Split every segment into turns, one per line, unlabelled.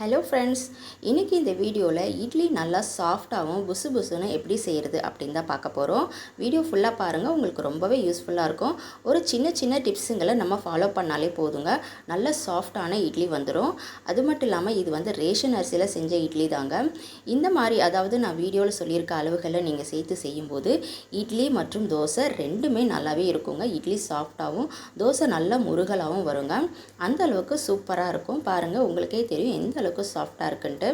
Hello friends இன்றைக்கி இந்த வீடியோவில் இட்லி நல்லா சாஃப்டாகவும் புசு புசுன்னு எப்படி செய்கிறது அப்படின்னு தான் பார்க்க போகிறோம் வீடியோ ஃபுல்லாக பாருங்கள் உங்களுக்கு ரொம்பவே யூஸ்ஃபுல்லாக இருக்கும். ஒரு சின்ன சின்ன டிப்ஸுங்களை நம்ம ஃபாலோ பண்ணாலே போதுங்க. நல்ல சாஃப்டான இட்லி வந்துடும் அது மட்டும் இல்லாமல் இது வந்து ரேஷன் அரிசியில் செஞ்ச இட்லி தாங்க. இந்த மாதிரி அதாவது நான் வீடியோவில் சொல்லியிருக்க அளவுகளை நீங்கள் சேர்த்து செய்யும்போது இட்லி மற்றும் தோசை ரெண்டுமே நல்லாவே இருக்குங்க. இட்லி சாஃப்டாகவும் தோசை நல்ல முருகலாகவும் வருங்க. அந்த அளவுக்கு சூப்பராக இருக்கும். பாருங்கள் உங்களுக்கே தெரியும் எந்த அளவுக்கு சாஃப்டாக இருக்குன்ட்டு.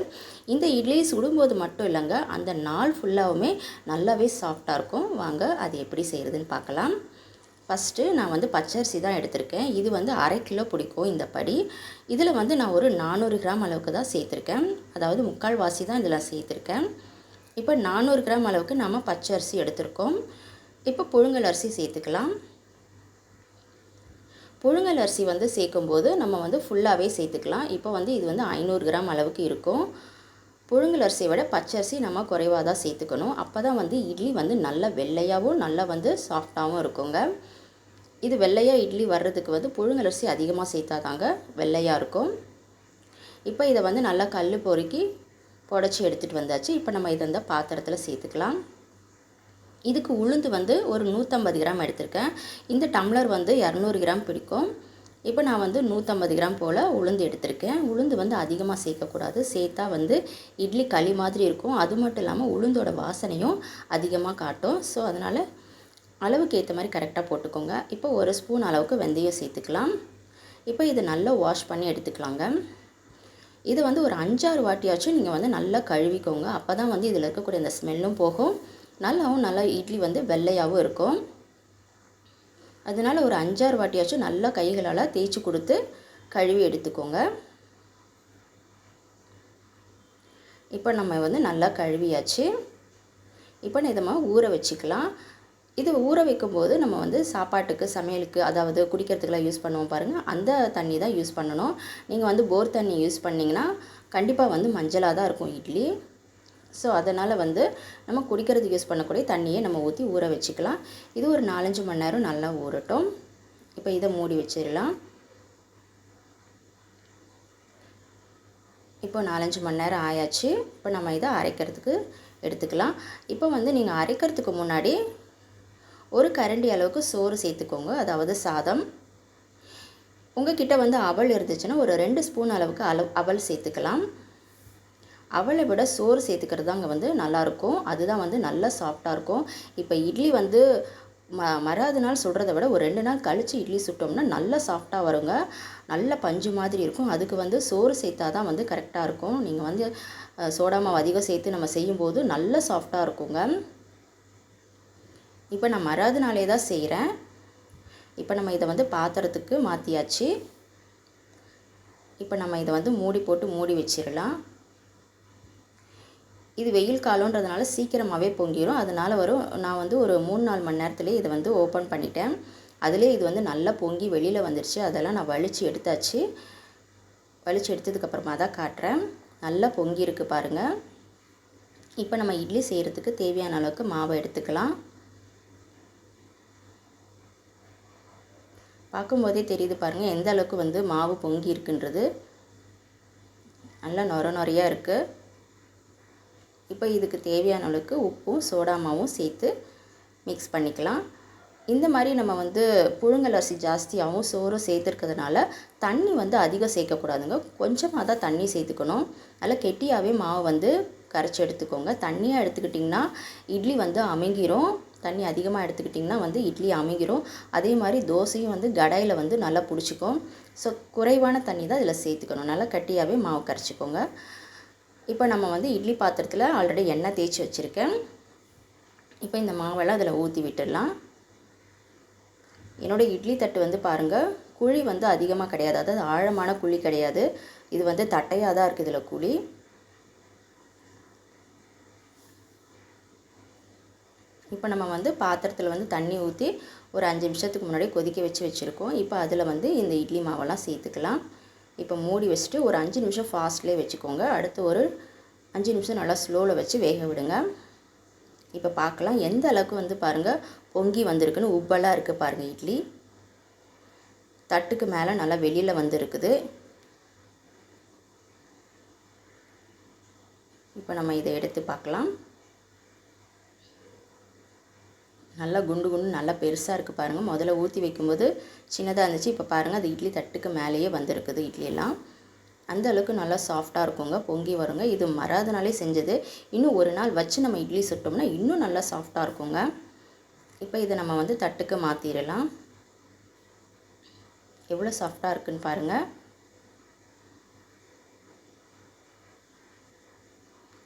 இந்த இட்லி சுடும்போது மட்டும் இல்லைங்க அந்த நாள் ஃபுல்லாகவுமே நல்லாவே சாஃப்டாக இருக்கும். வாங்க அது எப்படி செய்கிறதுன்னு பார்க்கலாம். ஃபஸ்ட்டு நான் வந்து பச்சரிசி தான் எடுத்திருக்கேன். இது வந்து அரை கிலோ பிடிக்கும் இந்த படி. இதில் வந்து நான் ஒரு நானூறு கிராம் அளவுக்கு தான் சேர்த்துருக்கேன். அதாவது முக்கால் வாசி தான் இதில் சேர்த்துருக்கேன். இப்போ நானூறு கிராம் அளவுக்கு நம்ம பச்சரிசி எடுத்திருக்கோம். இப்போ புழுங்கல் அரிசி சேர்த்துக்கலாம். புழுங்கல் அரிசி வந்து சேர்க்கும்போது நம்ம வந்து ஃபுல்லாகவே சேர்த்துக்கலாம். இப்போ வந்து இது வந்து ஐநூறு கிராம் அளவுக்கு இருக்கும். புழுங்கல் அரிசியை விட பச்சரிசி நம்ம குறைவாக தான் சேர்த்துக்கணும். அப்போ தான் வந்து இட்லி வந்து நல்ல வெள்ளையாகவும் நல்லா வந்து சாஃப்டாகவும் இருக்குங்க. இது வெள்ளையாக இட்லி வர்றதுக்கு வந்து புழுங்கல் அரிசி அதிகமாக சேர்த்தாதாங்க வெள்ளையாக இருக்கும். இப்போ இதை வந்து நல்லா கல் பொறுக்கி புடச்சி எடுத்துகிட்டு வந்தாச்சு. இப்போ நம்ம இதை இந்த பாத்திரத்தில் சேர்த்துக்கலாம். இதுக்கு உளுந்து வந்து ஒரு நூற்றம்பது கிராம் எடுத்திருக்கேன். இந்த டம்ளர் வந்து இரநூறு கிராம் பிடிக்கும். இப்போ நான் வந்து நூற்றம்பது கிராம் போல் உளுந்து எடுத்திருக்கேன். உளுந்து வந்து அதிகமாக சேர்க்கக்கூடாது. சேர்த்தா வந்து இட்லி களி மாதிரி இருக்கும். அது மட்டும் இல்லாமல் உளுந்தோட வாசனையும் அதிகமாக காட்டும். ஸோ அதனால் அளவுக்கு ஏற்ற மாதிரி கரெக்டாக போட்டுக்கோங்க. இப்போ ஒரு ஸ்பூன் அளவுக்கு வெந்தயம் சேர்த்துக்கலாம். இப்போ இதை நல்லா வாஷ் பண்ணி எடுத்துக்கலாங்க. இது வந்து ஒரு அஞ்சாறு வாட்டியாச்சும் நீங்கள் வந்து நல்லா கழுவிக்கோங்க. அப்போ தான் வந்து இதில் இருக்கக்கூடிய அந்த ஸ்மெல்லும் போகும். நல்லாவும் நல்லா இட்லி வந்து வெள்ளையாகவும் இருக்கும். அதனால் ஒரு அஞ்சாறு வாட்டியாச்சும் நல்லா கைகளால் தேய்ச்சி கொடுத்து கழுவி எடுத்துக்கோங்க. இப்போ நம்ம வந்து நல்லா கழுவியாச்சு. இப்போ நம்ம ஊற வச்சுக்கலாம். இது ஊற வைக்கும்போது நம்ம வந்து சாப்பாட்டுக்கு சமையலுக்கு அதாவது குடிக்கிறதுக்கெலாம் யூஸ் பண்ணுவோம் பாருங்கள் அந்த தண்ணி தான் யூஸ் பண்ணணும். நீங்கள் வந்து போர் தண்ணி யூஸ் பண்ணிங்கன்னா கண்டிப்பாக வந்து மஞ்சளாக தான் இருக்கும் இட்லி. ஸோ அதனால் வந்து நம்ம குடிக்கிறதுக்கு யூஸ் பண்ணக்கூடிய தண்ணியை நம்ம ஊற்றி ஊற வச்சுக்கலாம். இது ஒரு நாலஞ்சு மணி நேரம் நல்லா ஊறட்டும். இப்போ இதை மூடி வச்சிடலாம். இப்போ நாலஞ்சு மணி நேரம் ஆயாச்சு. இப்போ நம்ம இதை அரைக்கிறதுக்கு எடுத்துக்கலாம். இப்போ வந்து நீங்கள் அரைக்கிறதுக்கு முன்னாடி ஒரு கரண்டி அளவுக்கு சோறு சேர்த்துக்கோங்க. அதாவது சாதம். உங்கக்கிட்ட வந்து அவல் இருந்துச்சுன்னா ஒரு ரெண்டு ஸ்பூன் அளவுக்கு அளவு அவல் சேர்த்துக்கலாம். அவளை விட சோறு சேர்த்துக்கிறது தாங்க வந்து நல்லாயிருக்கும். அதுதான் வந்து நல்லா சாஃப்டாக இருக்கும். இப்போ இட்லி வந்து ம மறாவது நாள் சுடுறத விட ஒரு ரெண்டு நாள் கழித்து இட்லி சுட்டோம்னா நல்லா சாஃப்டாக வருங்க. நல்ல பஞ்சு மாதிரி இருக்கும். அதுக்கு வந்து சோறு சேர்த்தா தான் வந்து கரெக்டாக இருக்கும். நீங்கள் வந்து சோடா மாவு அதிகம் சேர்த்து நம்ம செய்யும்போது நல்ல சாஃப்டாக இருக்குங்க. இப்போ நான் மறாவது நாளே தான் செய்கிறேன் இப்போ நம்ம இதை வந்து பாத்திரத்துக்கு மாற்றியாச்சு இப்போ நம்ம இதை வந்து மூடி போட்டு மூடி வச்சிடலாம். இது வெயில் காலன்றதுனால சீக்கிரமாகவே பொங்கிடும் அதனால் வரும். நான் வந்து ஒரு மூணு நாலு மணி நேரத்துலேயே இதை வந்து ஓப்பன் பண்ணிட்டேன். அதிலே இது வந்து நல்லா பொங்கி வெளியில் வந்துருச்சு. அதெல்லாம் நான் வலித்து எடுத்தாச்சு. வலித்து எடுத்ததுக்கப்புறமா தான் காட்டுறேன். நல்லா பொங்கி இருக்குது பாருங்கள் இப்போ நம்ம இட்லி செய்கிறதுக்கு தேவையான அளவுக்கு மாவை எடுத்துக்கலாம். பார்க்கும்போதே தெரியுது பாருங்கள் எந்த அளவுக்கு வந்து மாவு பொங்கி இருக்குன்றது நல்லா நொர நொறையாக இருக்குது இப்போ இதுக்கு தேவையான அளவுக்கு உப்பும் சோடா மாவும் சேர்த்து மிக்ஸ் பண்ணிக்கலாம். இந்த மாதிரி நம்ம வந்து புழுங்கல் அரிசி ஜாஸ்தியாகவும் சோறும் சேர்த்துருக்கிறதுனால தண்ணி வந்து அதிகம் சேர்க்கக்கூடாதுங்க. கொஞ்சமாக தான் தண்ணி சேர்த்துக்கணும். நல்லா கெட்டியாகவே மாவு வந்து கரைச்சி எடுத்துக்கோங்க. தண்ணியாக எடுத்துக்கிட்டிங்கன்னா இட்லி வந்து அமைங்கிரும். தண்ணி அதிகமாக எடுத்துக்கிட்டிங்கன்னா வந்து இட்லி அமைங்கிரும். அதே மாதிரி தோசையும் வந்து கடையில் வந்து நல்லா பிடிச்சிக்கும். ஸோ குறைவான தண்ணி தான் இதில் சேர்த்துக்கணும். நல்லா கட்டியாகவே மாவு கரைச்சிக்கோங்க. இப்போ நம்ம வந்து இட்லி பாத்திரத்தில் ஆல்ரெடி எண்ணெய் தேய்ச்சி வச்சுருக்கேன். இப்போ இந்த மாவெல்லாம் அதில் ஊற்றி விட்டுடலாம். என்னோடய இட்லி தட்டு வந்து பாருங்கள் குழி வந்து அதிகமாக கிடையாது. அதாவது ஆழமான குழி கிடையாது. இது வந்து தட்டையாக தான் இருக்குது இதில் குழி. இப்போ நம்ம வந்து பாத்திரத்தில் வந்து தண்ணி ஊற்றி ஒரு அஞ்சு நிமிஷத்துக்கு முன்னாடி கொதிக்க வச்சு வச்சுருக்கோம். இப்போ அதில் வந்து இந்த இட்லி மாவெல்லாம் சேர்த்துக்கலாம். இப்போ மூடி வச்சுட்டு ஒரு அஞ்சு நிமிஷம் ஃபாஸ்ட்லேயே வச்சுக்கோங்க. அடுத்து ஒரு அஞ்சு நிமிஷம் நல்லா ஸ்லோவில் வச்சு வேக விடுங்க. இப்போ பார்க்கலாம் எந்த அளவுக்கு வந்து பாருங்கள் பொங்கி வந்திருக்குன்னு உப்பெல்லாம் இருக்குது பாருங்கள் இட்லி. தட்டுக்கு மேலே நல்லா வெளியில் வந்துருக்குது. இப்போ நம்ம இதை எடுத்து பார்க்கலாம். நல்லா குண்டு குண்டு நல்லா பெருசாக இருக்குது பாருங்கள் முதல்ல ஊற்றி வைக்கும்போது சின்னதாக இருந்துச்சு. இப்போ பாருங்கள் அது இட்லி தட்டுக்கு மேலேயே வந்திருக்குது இட்லியெல்லாம். அந்த அளவுக்கு நல்லா சாஃப்டாக இருக்குங்க பொங்கி வருங்க. இது மறாத செஞ்சது. இன்னும் ஒரு நாள் வச்சு நம்ம இட்லி சுட்டோம்னா இன்னும் நல்லா சாஃப்டாக இருக்குங்க. இப்போ இதை நம்ம வந்து தட்டுக்கு மாற்றிடலாம் எவ்வளோ சாஃப்டாக இருக்குன்னு பாருங்கள்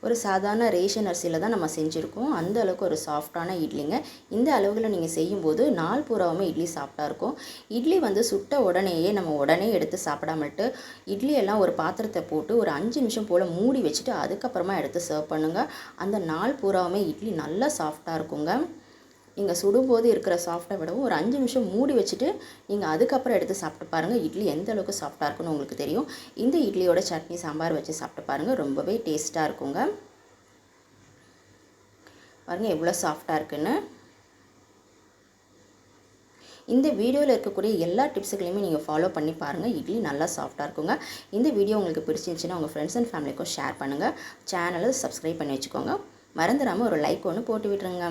ஒரு சாதாரண ரேஷன் அரிசியில் தான் நம்ம செஞ்சுருக்கோம். அந்த அளவுக்கு ஒரு சாஃப்டான இட்லிங்க. இந்த அளவுகளில் நீங்கள் செய்யும்போது நாள் பூராவுமே இட்லி சாஃப்டாக இருக்கும். இட்லி வந்து சுட்ட உடனேயே நம்ம உடனே எடுத்து சாப்பிடாமட்டு இட்லி எல்லாம் ஒரு பாத்திரத்தை போட்டு ஒரு அஞ்சு நிமிஷம் போல் மூடி வச்சுட்டு அதுக்கப்புறமா எடுத்து சர்வ் பண்ணுங்கள் அந்த நாள் பூராவுமே இட்லி நல்லா சாஃப்டாக இருக்குங்க. நீங்கள் சுடும்போது இருக்கிற சாஃப்டை விடவும் ஒரு அஞ்சு நிமிஷம் மூடி வச்சுட்டு நீங்கள் அதுக்கப்புறம் எடுத்து சாப்பிட்டு பாருங்கள் இட்லி எந்த அளவுக்கு சாஃப்டாக இருக்குன்னு உங்களுக்கு தெரியும். இந்த இட்லியோட சட்னி சாம்பார் வச்சு சாப்பிட்டு பாருங்கள் ரொம்பவே டேஸ்ட்டாக இருக்குங்க. பாருங்கள் எவ்வளோ சாஃப்டாக இருக்குன்னு. இந்த வீடியோவில் இருக்கக்கூடிய எல்லா டிப்ஸுகளையுமே நீங்கள் ஃபாலோ பண்ணி பாருங்கள் இட்லி நல்லா சாஃப்டாக இருக்குங்க. இந்த வீடியோ உங்களுக்கு பிடிச்சிருந்துச்சின்னா உங்கள் ஃப்ரெண்ட்ஸ் அண்ட் ஃபேமிலிக்கும் ஷேர் பண்ணுங்கள் சேனலை சப்ஸ்கிரைப் பண்ணி வச்சுக்கோங்க. மறந்துடாமல் ஒரு லைக் ஒன்று போட்டு விட்டுருங்க.